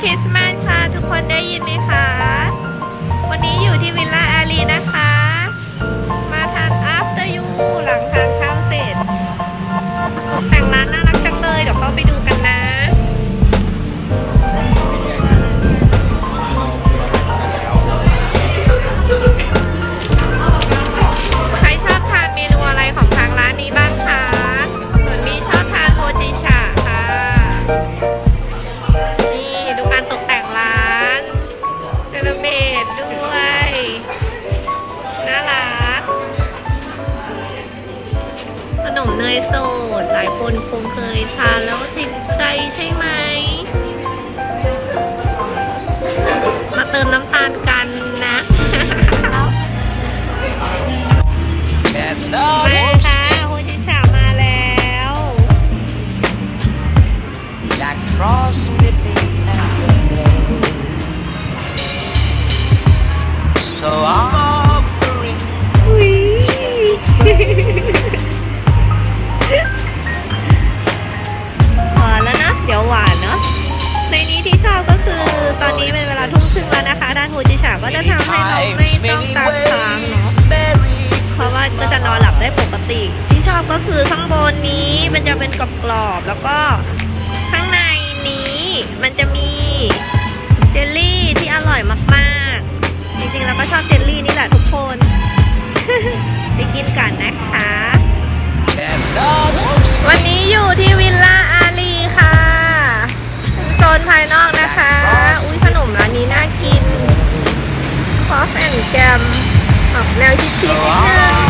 คริสต์มาสค่ะ ทุกคนได้ยินไหมคะ วันนี้อยู่ที่วิลล่าอารีนะคะ มเนยสด หลายคนคงเคยทานแล้วติดใจใช่ไหม มาเติมน้ำตาลกันนะ Yes, มา no, ค่ะโฮจิชามาแล้ว like cross midnight and the So I'm เดียวหวานเนาะในนี้ที่ชอบก็คือตอนนี้เป็นเวลาทุ่มครึ่งแล้วนะคะด้านโฮจิชาก็จะทำให้เราไม่ต้องตาค้างเนาะเพราะว่าก็จะนอนหลับได้ปกติ ที่ชอบก็คือข้างบนนี้มันจะเป็นกรอบๆแล้วก็ข้างในนี้มันจะมีเจลลี่ที่อร่อยมากๆ จริงๆแล้วก็ชอบเจลลี่นี่แหละทุกคนไปกินกันนะคะ ภายนอกนะคะ อุ้ยขนมร้านนี้น่ากินคอสแอนแกมออกแนวชิคๆนิดนึง